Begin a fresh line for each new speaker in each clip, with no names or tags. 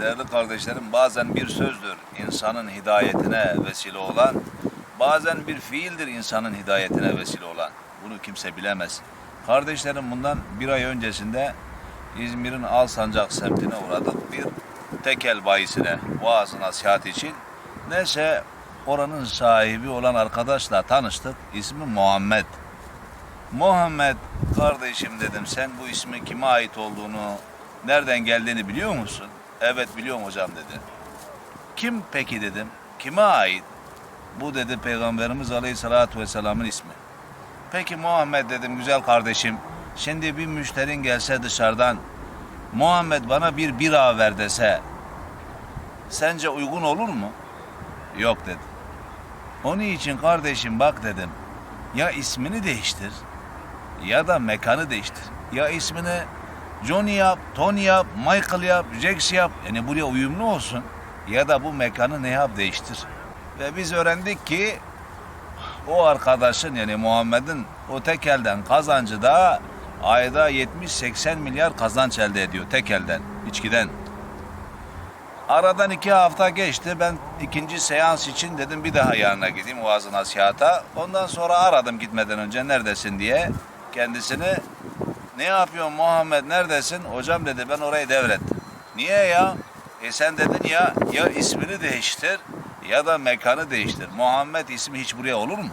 değerli kardeşlerim bazen bir sözdür insanın hidayetine vesile olan, bazen bir fiildir insanın hidayetine vesile olan. Bunu kimse bilemez. Kardeşlerim bundan bir ay öncesinde İzmir'in Alsancak semtine uğradık. Bir tekel bayisine vaaz nasihat için. Neyse oranın sahibi olan arkadaşla tanıştık. İsmi Muhammed. Muhammed kardeşim dedim sen bu ismin kime ait olduğunu, nereden geldiğini biliyor musun? Evet biliyorum hocam dedi. Kim peki dedim. Kime ait? Bu dedi Peygamberimiz Aleyhisselatü Vesselam'ın ismi. Peki Muhammed dedim güzel kardeşim. Şimdi bir müşterin gelse dışarıdan Muhammed bana bir bira ver dese sence uygun olur mu? Yok dedi. Onun için kardeşim bak dedim. Ya ismini değiştir ya da mekanı değiştir. Ya ismini Johnny yap, Tony yap, Michael yap, Jax yap. Yani buraya uyumlu olsun. Ya da bu mekanı ne yap değiştir. Ve biz öğrendik ki o arkadaşın yani Muhammed'in o tekelden kazancı da ayda 70-80 milyar kazanç elde ediyor tekelden, içkiden. Aradan iki hafta geçti. Ben ikinci seans için dedim bir daha yanına gideyim vaazı nasihata. Ondan sonra aradım gitmeden önce neredesin diye kendisini. Ne yapıyorsun Muhammed neredesin? Hocam dedi ben orayı devrettim. Niye ya? E sen dedin ya ya ismini değiştir ya da mekanı değiştir. Muhammed ismi hiç buraya olur mu?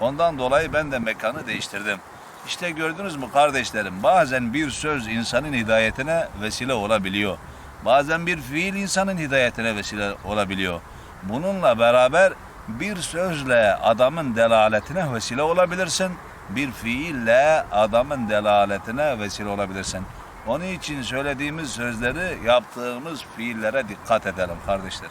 Ondan dolayı ben de mekanı değiştirdim. İşte gördünüz mü kardeşlerim bazen bir söz insanın hidayetine vesile olabiliyor. Bazen bir fiil insanın hidayetine vesile olabiliyor. Bununla beraber bir sözle adamın delaletine vesile olabilirsin. Bir fiille adamın delaletine vesile olabilirsin. Onun için söylediğimiz sözleri yaptığımız fiillere dikkat edelim kardeşler.